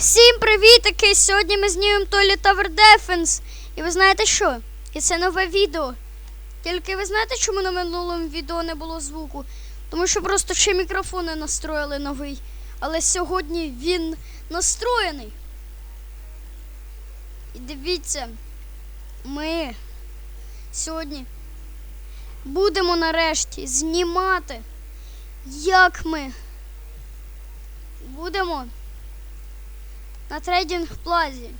Всім привітики! Сьогодні ми знімемо Toilet Tower Defense. І ви знаєте що? І це нове відео. Тільки ви знаєте, чому на минулому відео не було звуку? Тому що просто ще мікрофони настроїли новий. Але сьогодні він настроєний. І дивіться, ми сьогодні будемо нарешті знімати, як ми будемо на трейдинг плазі.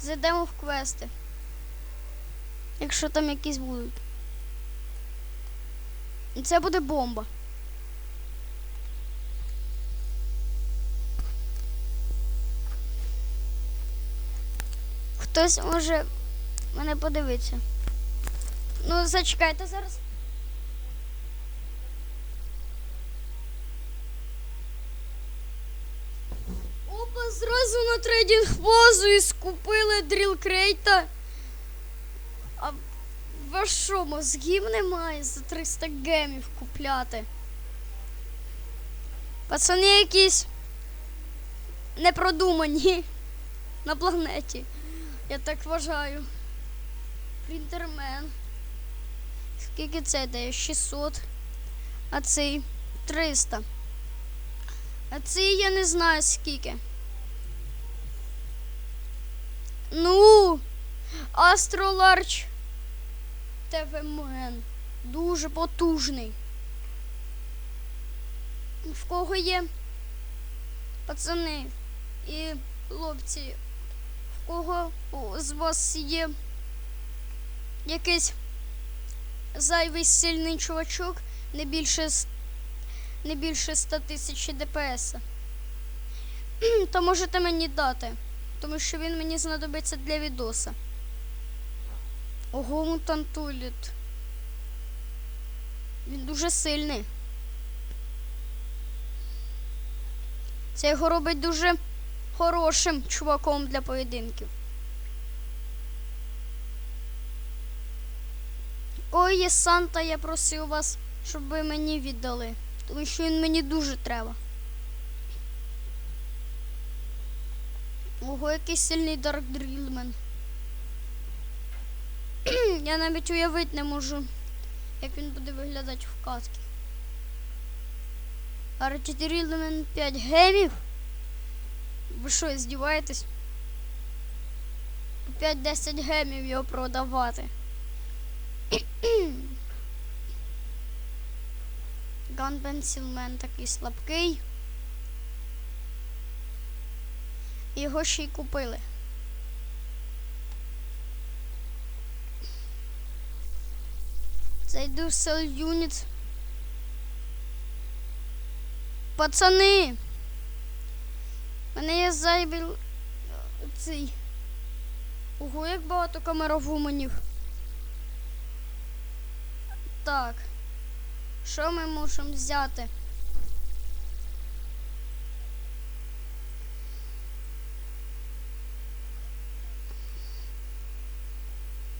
Зайдемо в квести. Якщо там якісь будуть. І це буде бомба. Хтось може мене подивитися. Ну, зачекайте зараз. Зразу на трейдинг базу і скупили дріл крейта. А ви що, мозгів немає за 300 гемів купляти? Пацани якісь непродумані на планеті. Я так вважаю. Принтермен. Скільки це дає? 600. А цей 300. А цей я не знаю скільки. Ну, Астроларч ТВМен. Дуже потужний. В кого є? Пацани і хлопці, в кого з вас є якийсь зайвий сильний чувачок, не більше не більше 100 тисяч ДПС. То можете мені дати, тому що він мені знадобиться для відоса. Ого, мутантуліт. Він дуже сильний. Це його робить дуже хорошим чуваком для поєдинків. Ой, Санта, я просив вас, щоб ви мені віддали. Тому що він мені дуже треба. Ого, який сильний Дарк Дрілмен. Я навіть уявити не можу, як він буде виглядати в катки. Дарк Дрілмен 5 гемів? Ви що, здіваєтесь? 5-10 гемів його продавати. Ган Пенсілмен такий слабкий. Його ще й купили. Зайду в Sell Unit. Пацани! Мене є зайбіл цей. Ого, як багато камеровуменів. Так. Що ми мусимо взяти?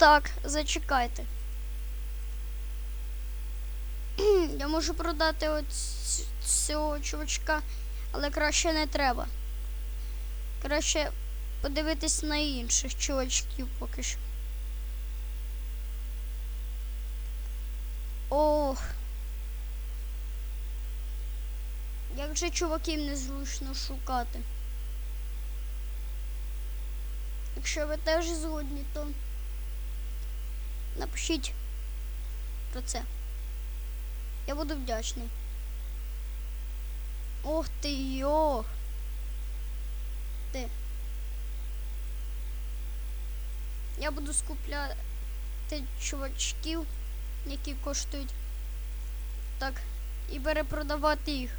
Так, зачекайте. Я можу продати ц- цього чувачка, але краще не треба. Краще подивитись на інших чувачків поки що. Ох. Як же чуваків незручно шукати? Якщо ви теж згодні, то напишіть про це. Я буду вдячний. Ох ти йох. Ти. Я буду скупляти чувачків, які коштують так, і перепродавати їх.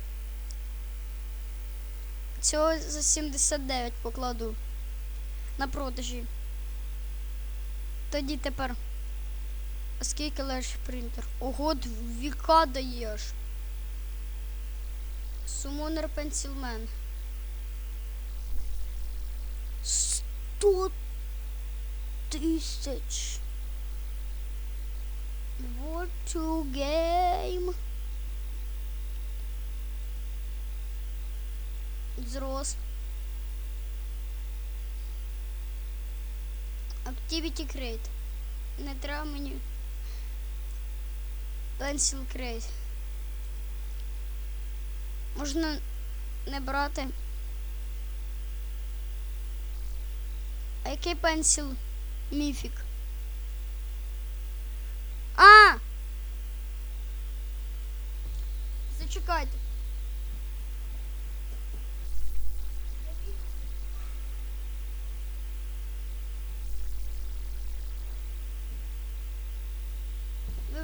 Цього за 79 покладу на продажі. Тоді тепер. А скільки лежить принтер? Ого, віка даєш. Сумонер Пенсілмен. Сто тисяч. War to game. Зрос. Activity Crate. Не треба мені. Pencil Crate. Можна не брати. А який пенсіл міфік? А! Зачекайте.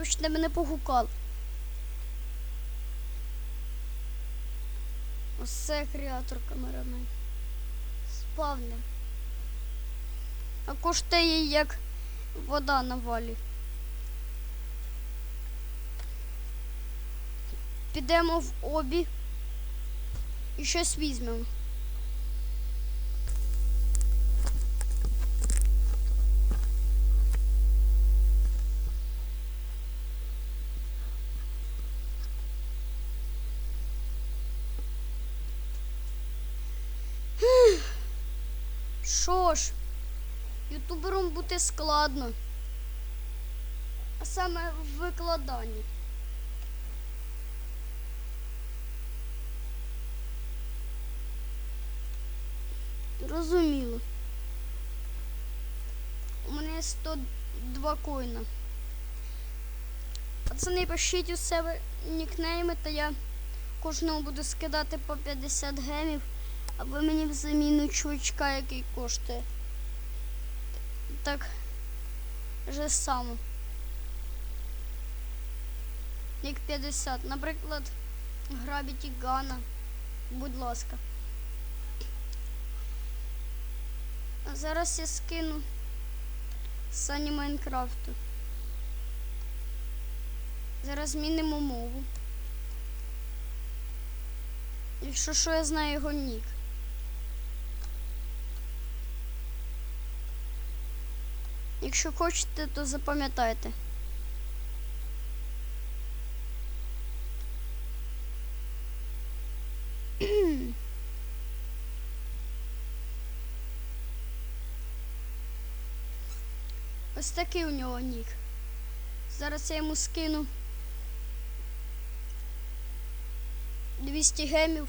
Вибачте, мене погукав. Ось креатор камерамен. Спавне. А коштує як вода на валі. Підемо в обі і щось візьмемо. Що ж, ютубером бути складно. А саме в викладанні. Розуміло. У мене 102 коїна. Пацани, пишіть у себе нікнейми, та я кожному буду скидати по 50 гемів, а ви мені в чувачка, який коштує. Так же само. Як 50. Наприклад, Gravity Gun. Будь ласка. А зараз я скину Сані Майнкрафту. Зараз змінимо мову. Якщо що я знаю його нік. Якщо хочете, то запам'ятайте. Ось такий у нього нік. Зараз я йому скину 200 гемів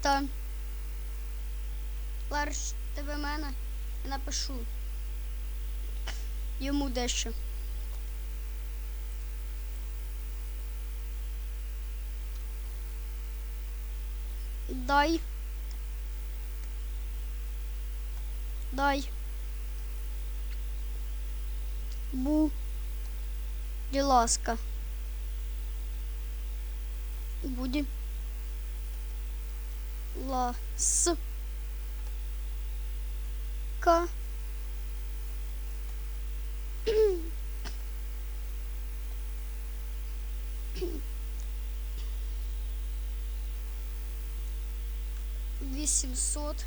та Ларш тебе мене напишу йому дещо. Дай. Дай. Бу. Будь ласка. Буде. Ла. С. Ка. Вісімсот.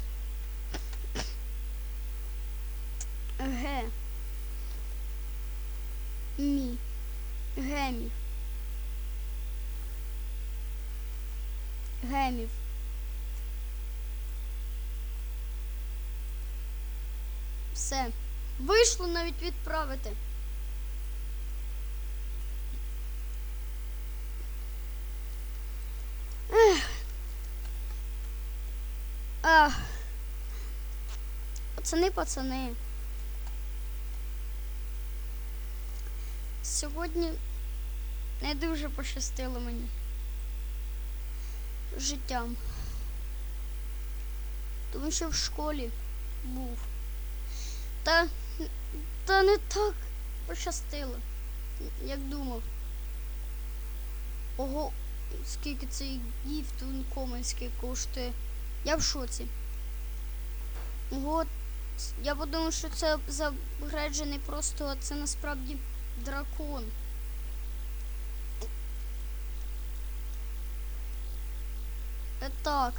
Г. Мі. Гемів. Гемів. Все. Вийшло навіть відправити. Ех. Ах. Пацани, пацани. Сьогодні не дуже пощастило мені життям. Тому що в школі був. Та, та не так пощастило, як думав. Ого, скільки цей гіфт Коменський коштує. Я в шоці. Ого, я подумав, що це загреджений просто, а це насправді дракон. Е, Так.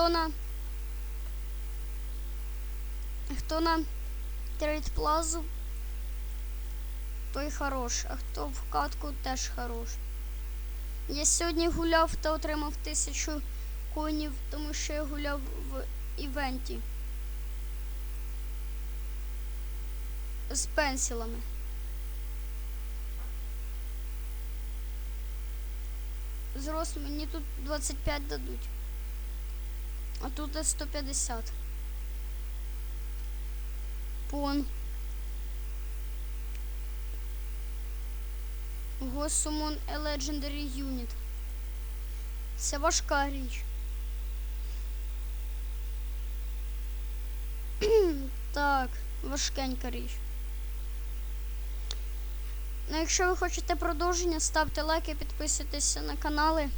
Хто на... Хто на Трейд Плазу той хорош, а хто в катку теж хорош. Я сьогодні гуляв та отримав тисячу коїнів, тому що я гуляв в івенті. З пенсілами. Зрос мені тут 25 дадуть. А тут 150. Пон. Summon a Legendary Unit. Це важка річ. так, важкенька річ. Ну, якщо ви хочете продовження, ставте лайки, підписуйтесь на канали.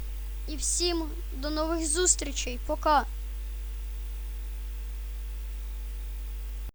І всім до нових зустрічей. Пока!